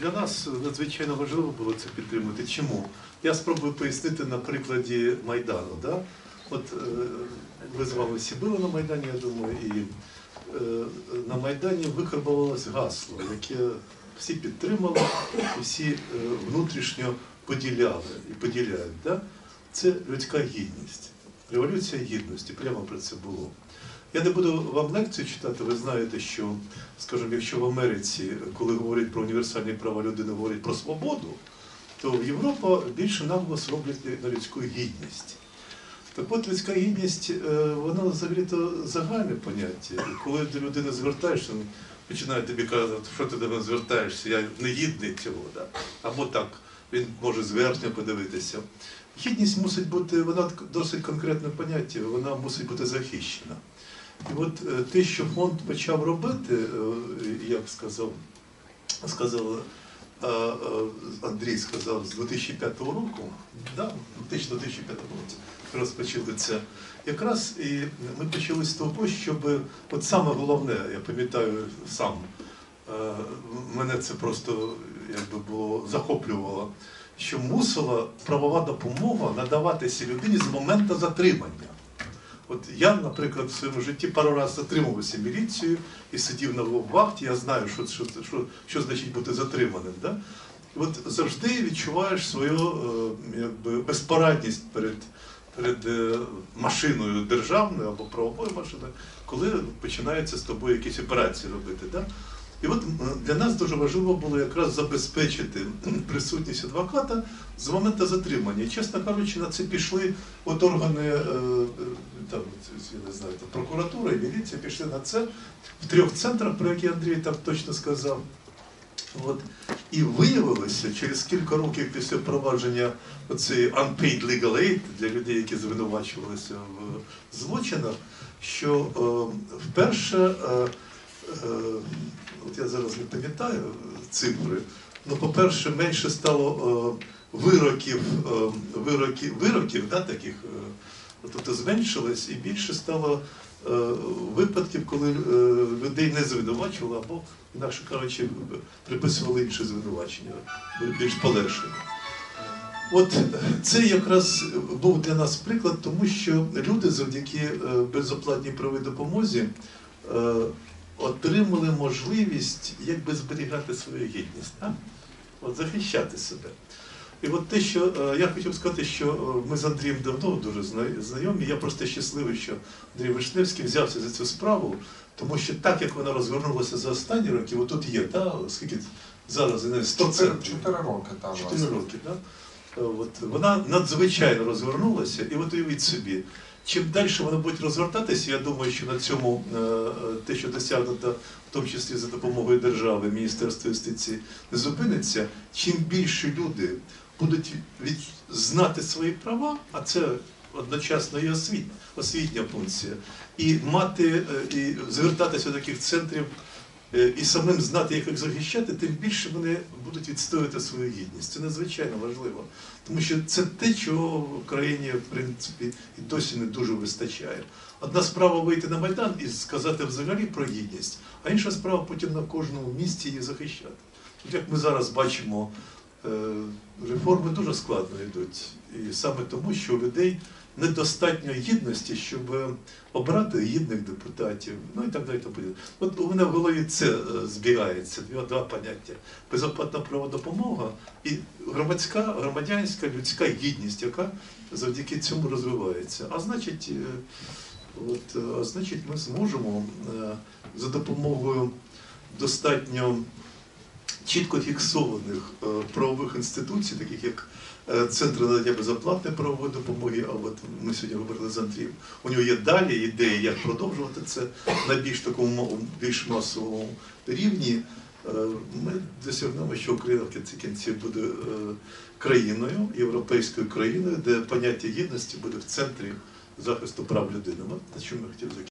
Для нас надзвичайно важливо було це підтримати. Чому? Я спробую пояснити на прикладі Майдану. Да? От е, ви з вами всі були на Майдані, я думаю, і е, на Майдані викарбувалось гасло, яке всі підтримали всі е, внутрішньо поділяли і поділяють. Да? Це людська гідність. Революція гідності, прямо про це було. Я не буду вам лекцію читати, ви знаєте, що, скажімо, якщо в Америці, коли говорять про універсальні права людини, говорять про свободу, то в Європа більше наголос роблять на людську гідність. Так от людська гідність, е, вона взагалі-то загальне поняття. Коли до людини звертаєшся, починає тобі казати, що ти до мене звертаєшся, я не гідний цього. Да? Або так, він може зверхня подивитися. Гідність мусить бути, вона досить конкретне поняття, вона мусить бути захищена. І от е, те, що фонд почав робити, е, як сказав, сказав е, Андрій сказав, з 2005 року, да, 2005 році розпочали це. Якраз і ми почали з того, щоб от саме головне, я пам'ятаю сам, мене це просто якби було захоплювало, що мусила правова допомога надаватися людині з моменту затримання. От я, наприклад, в своєму житті пару разів затримувався міліцією і сидів на вахті, я знаю, що, що, що, що значить бути затриманим. Да? От завжди відчуваєш свою е, якби, безпорадність перед, перед е, машиною державною або правовою машиною, коли починаються з тобою якісь операції робити. Да? І от для нас дуже важливо було якраз забезпечити присутність адвоката з моменту затримання. І, чесно кажучи, на це пішли от органи е, е, там, я не знаю, там, прокуратура і міліція пішли на це в трьох центрах, про які Андрій так точно сказав. От. І виявилося через кілька років після впровадження оцеї unpaid legal aid для людей, які звинувачувалися в злочинах, що е, вперше, е, е, от я зараз не пам'ятаю цифри, ну, по-перше, менше стало е, вироків, е, вироків, вироків да, таких, е, тобто зменшилось, і більше стало випадків, коли людей не звинувачували або, інакше кажучи, приписували інші звинувачення, більш полегшені. От це якраз був для нас приклад, тому що люди завдяки безоплатній правовій допомозі отримали можливість якби зберігати свою гідність, так? От захищати себе. І от те, що е, я хотів сказати, що е, ми з Андрієм давно дуже знайомі. Я просто щасливий, що Андрій Вишневський взявся за цю справу, тому що так як вона розгорнулася за останні роки, отут є, та, скільки зараз не 100 Чотири, центрів. чотири роки там. Чотири роки, так? От, вона надзвичайно розгорнулася, і от уявіть собі, чим далі вони буде розгортатися, я думаю, що на цьому е, е, те, що досягнуто, в тому числі за допомогою держави, Міністерства юстиції, не зупиниться, чим більше люди будуть від, знати свої права, а це одночасно і освіт, освітня функція, і мати, е, і звертатися до таких центрів і самим знати, як їх захищати, тим більше вони будуть відстоювати свою гідність. Це надзвичайно важливо. Тому що це те, чого в країні, в принципі, і досі не дуже вистачає. Одна справа вийти на Майдан і сказати взагалі про гідність, а інша справа потім на кожному місці її захищати. От як ми зараз бачимо, е, реформи дуже складно йдуть. І саме тому, що у людей недостатньо гідності, щоб е, обрати гідних депутатів, ну і так далі. От у мене в голові це е, збігається, два, поняття. Безоплатна праводопомога і громадська, громадянська, людська гідність, яка завдяки цьому розвивається. А значить, е, от, а значить ми зможемо за допомогою достатньо чітко фіксованих е, правових інституцій, таких як е, Центр надання безоплатної правової допомоги, а от ми сьогодні говорили з Андрієм, у нього є далі ідеї, як продовжувати це на більш такому більш масовому рівні. Е, Ми досягнемо, що Україна в кінці кінців буде країною, європейською країною, де поняття гідності буде в центрі захисту прав людини. От на чому я хотів закінчити.